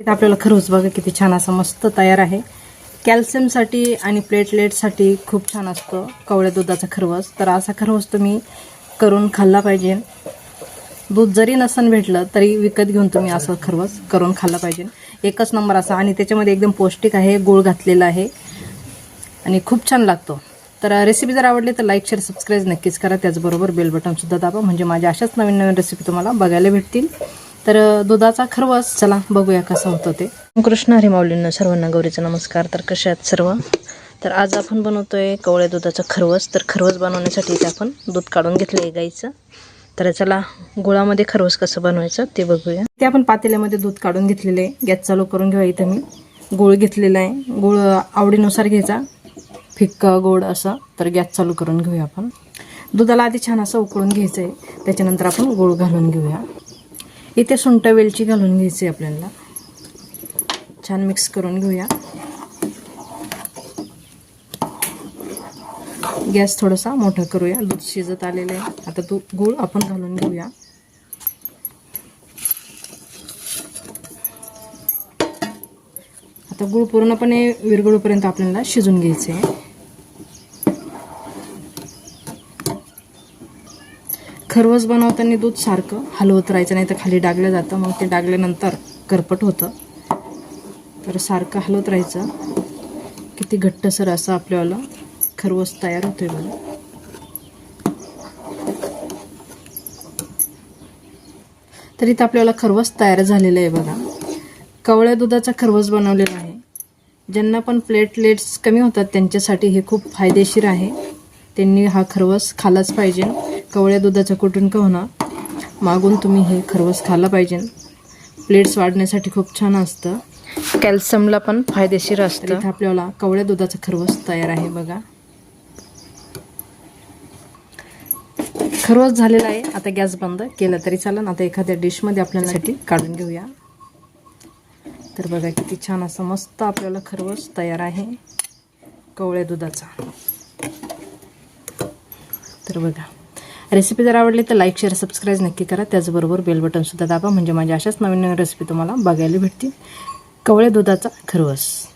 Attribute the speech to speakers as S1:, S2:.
S1: इथं आपल्याला खरंच बघा किती छान असं मस्त तयार आहे. कॅल्शियमसाठी आणि प्लेटलेटसाठी खूप छान असतो कवळ्या दुधाचा खरवस. तर असा खरवस तुम्ही करून खाल्ला पाहिजे. दूध जरी नसन भेटलं तरी विकत घेऊन तुम्ही असं खरवस करून खाल्ला पाहिजे. एकच नंबर असा आणि त्याच्यामध्ये एकदम पौष्टिक आहे गोळ घातलेला आहे. आणि खूप छान लागतो. तर रेसिपी जर आवडली तर लाईक शेअर सबस्क्राईब नक्कीच करा. त्याचबरोबर बेल बटनसुद्धा दाबा. म्हणजे माझ्या अशाच नवीन नवीन रेसिपी तुम्हाला बघायला भेटतील. तर दुधाचा खरवस चला बघूया कसं होतं ते. कृष्ण हरी माऊलींना सर्वांना गौरीचा नमस्कार. तर कशा आहेत सर्व? तर आज आपण बनवतोय कवळ्या दुधाचा खरवस. तर खरवस बनवण्यासाठी इथे आपण दूध काढून घेतलं आहे गाईचं. तर चला गुळामध्ये खरवस कसं बनवायचं ते बघूया. ते आपण पातेल्यामध्ये दूध काढून घेतलेलं आहे. गॅस चालू करून घेऊया इथं मी. गुळ घेतलेला आहे. गुळ आवडीनुसार घ्यायचा. फिक्का गोड असं. तर गॅस चालू करून घेऊया आपण. दुधाला आधी छान असं उकळून घ्यायचं आहे त्याच्यानंतर आपण गुळ घालून घेऊया. इथे सुंठ वेलची घालून घ्यायची आहे आपल्याला. छान मिक्स करून घेऊया. गॅस थोडासा मोठा करूया. दूध शिजत आलेलं आहे. आता तू गूळ आपण घालून घेऊया. आता गूळ पूर्णपणे विरगुळपर्यंत आपल्याला शिजून घ्यायचे आहे खरवस बनवताना दूध सारखं हलवत राहायचं नाही तर खाली डागलं जातं. मग ते डागल्यानंतर करपट होतं. तर सारखं हलवत राहायचं. किती घट्टसर असं आपल्याला खरवस तयार होतोय बघा. तर इथं आपल्याला खरवस तयार झालेलं आहे बघा. कवळ्या दुधाचा खरवस बनवलेला आहे. ज्यांना पण प्लेटलेट्स कमी होतात त्यांच्यासाठी हे खूप फायदेशीर आहे. त्यांनी हा खरवस खाल्लाच पाहिजे. कवळ्या दुधाचा कुठून का होणार मागून तुम्ही हे खरवस खाल्ला पाहिजे. प्लेट्स वाढण्यासाठी खूप छान असतं. कॅल्शियमला पण फायदेशीर असतं. इथं आपल्याला कवळ्या दुधाचा खरवस तयार आहे बघा. खरवस झालेला आहे. आता गॅस बंद केला तरी चालेल. आता एखाद्या डिशमध्ये आपल्याला साठी काढून घेऊया. तर बघा किती छान असं मस्त आपल्याला खरवस तयार आहे. कवळ्या दुधाचा. तर बघा. रेसिपी जर आवडली तर लाईक शेअर सबस्क्राईब नक्की करा. त्याचबरोबर बेल बटनसुद्धा दाबा. म्हणजे माझ्या अशाच नवीन नवीन रेसिपी तुम्हाला बघायला भेटतील. कवळ्या दुधाचा खरवस.